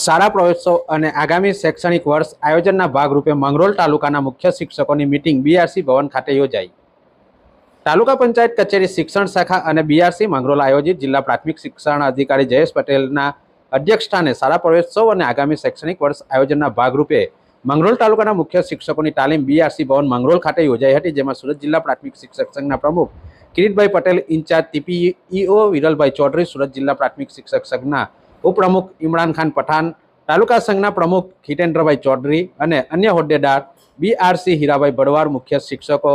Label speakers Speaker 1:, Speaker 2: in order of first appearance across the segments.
Speaker 1: શાળા પ્રવેશોત્સવ અને આગામી શૈક્ષણિક વર્ષ આયોજનના ભાગરૂપે મંગરોળ તાલુકાના મુખ્ય શિક્ષકોની મિટિંગ બીઆરસી ભવન ખાતે યોજાઈ. તાલુકા પંચાયત કચેરી શિક્ષણ શાખા અને બીઆરસી મંગરોળ આયોજિત જિલ્લા પ્રાથમિક શિક્ષણ અધિકારી જયેશ પટેલના અધ્યક્ષસ્થાને શાળા પ્રવેશોત્સવ અને આગામી શૈક્ષણિક વર્ષ આયોજનના ભાગરૂપે મંગરોળ તાલુકાના મુખ્ય શિક્ષકોની તાલીમ બીઆરસી ભવન મંગરોળ ખાતે યોજાઈ હતી, જેમાં સુરત જિલ્લા પ્રાથમિક શિક્ષક સંઘના પ્રમુખ કિરીટભાઈ પટેલ, ઇન્ચાર્જ ટીપીઈઓ વિરલભાઈ ચૌધરી, સુરત જિલ્લા પ્રાથમિક શિક્ષક સંઘના ઉપપ્રમુખ ઇમરાન ખાન પઠાણ, તાલુકા સંઘના પ્રમુખ ખીટેન્દ્રભાઈ ચૌધરી અને અન્ય હોદ્દેદાર બીઆરસી હીરાભાઈ ભડવાર મુખ્ય શિક્ષકો,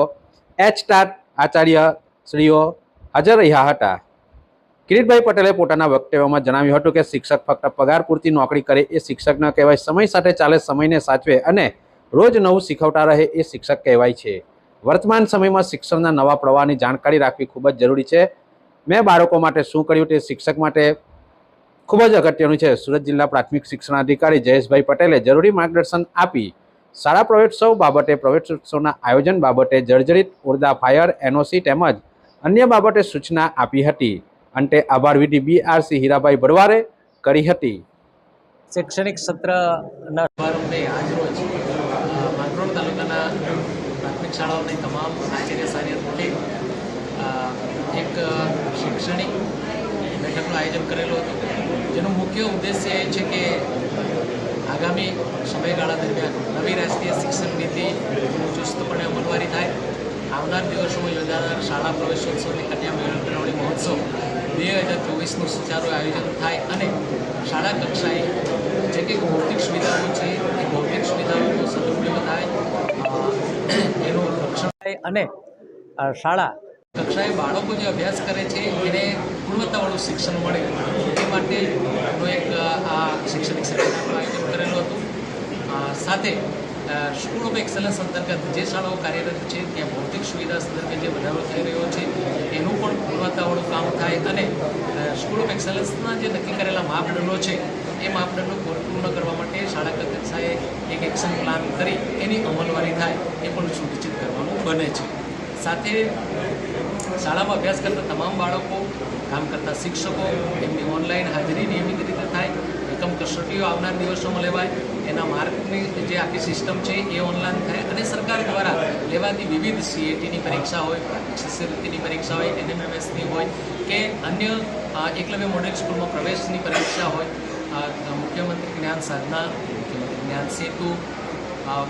Speaker 1: એચ ટાટ આચાર્ય શ્રીઓ હાજર રહ્યા હતા. કિરીટભાઈ પટેલે પોતાના વક્તવ્યમાં જણાવ્યું હતું કે શિક્ષક ફક્ત પગાર પૂરતી નોકરી કરે એ શિક્ષક ન કહેવાય, સમય સાથે ચાલે, સમયને સાચવે અને રોજ નવું શીખવતા રહે એ શિક્ષક કહેવાય છે. વર્તમાન સમયમાં શિક્ષણના નવા પ્રવાહની જાણકારી રાખવી ખૂબ જ જરૂરી છે. મેં બાળકો માટે શું કર્યું તે શિક્ષક માટે ખૂબ જ અગત્યનું છે. સુરત જિલ્લા પ્રાથમિક શિક્ષણાધિકારી જયેશભાઈ પટેલે જરૂરી માર્ગદર્શન આપી શાળા પ્રવેશોત્સવ બાબતે પ્રવેશોત્સવના આયોજન બાબતે જર્જરિત ઉર્દા ફાયર, એનઓસી તેમજ અન્ય બાબતે સૂચના આપી હતી. અંતે આભાર વિધિ બીઆરસી હીરાભાઈ બળવારે કરી હતી.
Speaker 2: શૈક્ષણિક સત્રના શુભારંભે આજરોજ માંગરોળ તાલુકાના પ્રાથમિક શાળાઓની તમામ આચાર્ય સારી એક શૈક્ષણિક બેઠકનું આયોજન કરેલું હતું. જેનો મુખ્ય ઉદ્દેશ્ય એ છે કે આગામી સમયગાળા દરમિયાન નવી રાષ્ટ્રીય શિક્ષણ નીતિ ચુસ્તપણે અમલવારી થાય. આવનાર દિવસોમાં યોજાનાર શાળા પ્રવેશોત્સવની કન્યા મેળવણી મહોત્સવ બે હજાર ચોવીસનું સુચારું આયોજન થાય અને શાળા કક્ષાએ જે કંઈક ભૌતિક સુવિધાઓ છે, એ ભૌતિક સુવિધાઓનો સદુપયોગ થાય. એનું રક્ષણ થાય અને શાળા કક્ષાએ બાળકો જે અભ્યાસ કરે છે, એને ગુણવત્તાવાળું શિક્ષણ મળે. માટેનું એક આ શૈક્ષણિક સેમિનારનું આયોજન કરેલું હતું. સાથે સ્કૂલ ઓફ એક્સલન્સ અંતર્ગત જે શાળાઓ કાર્યરત છે, ત્યાં ભૌતિક સુવિધા સંદર્ભે જે વધારો થઈ રહ્યો છે, એનું પણ ગુણવત્તાવાળું કામ થાય અને સ્કૂલ ઓફ એક્સલન્સના જે નક્કી કરેલા માપદંડો છે, એ માપદંડો પૂર્ણ કરવા માટે શાળા કક્ષાએ એક એક્શન પ્લાન કરી એની અમલવારી થાય, એ પણ સુનિશ્ચિત કરવાનું બને છે. સાથે શાળામાં અભ્યાસ કરતા તમામ બાળકો, કામ કરતા શિક્ષકો, એમની ઓનલાઈન હાજરી નિયમિત રીતે થાય, એકમ કસોટીઓ આવનાર દિવસોમાં લેવાય, એના માર્કની જે આખી સિસ્ટમ છે એ ઓનલાઈન થાય અને સરકાર દ્વારા લેવાતી વિવિધ સીએટીની પરીક્ષા હોય, શિષ્યવૃત્તિની પરીક્ષા હોય એનએમએમએસની હોય કે અન્ય એકલવ્ય મોડેલ સ્કૂલમાં પ્રવેશની પરીક્ષા હોય મુખ્યમંત્રી જ્ઞાન સાધના, મુખ્યમંત્રી જ્ઞાન સેતુ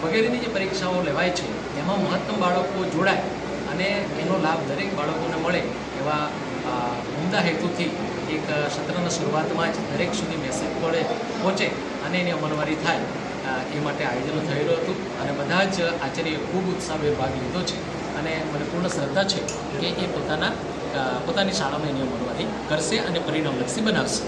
Speaker 2: વગેરેની જે પરીક્ષાઓ લેવાય છે, એમાં મહત્તમ બાળકો જોડાય અને એનો લાભ દરેક બાળકોને મળે એવા ઉમદા હેતુથી એક સત્રના શરૂઆતમાં જ દરેક સુધી મેસેજ પડે પહોંચે અને એની અમલવારી થાય. એ માટે આયોજન થયેલું હતું અને બધા જ આચાર્યએ ખૂબ ઉત્સાહભેર ભાગ લીધો છે અને મને પૂર્ણ શ્રદ્ધા છે કે એ પોતાના પોતાની શાળામાં એની અમલવારી કરશે અને પરિણામલક્ષી બનાવશે.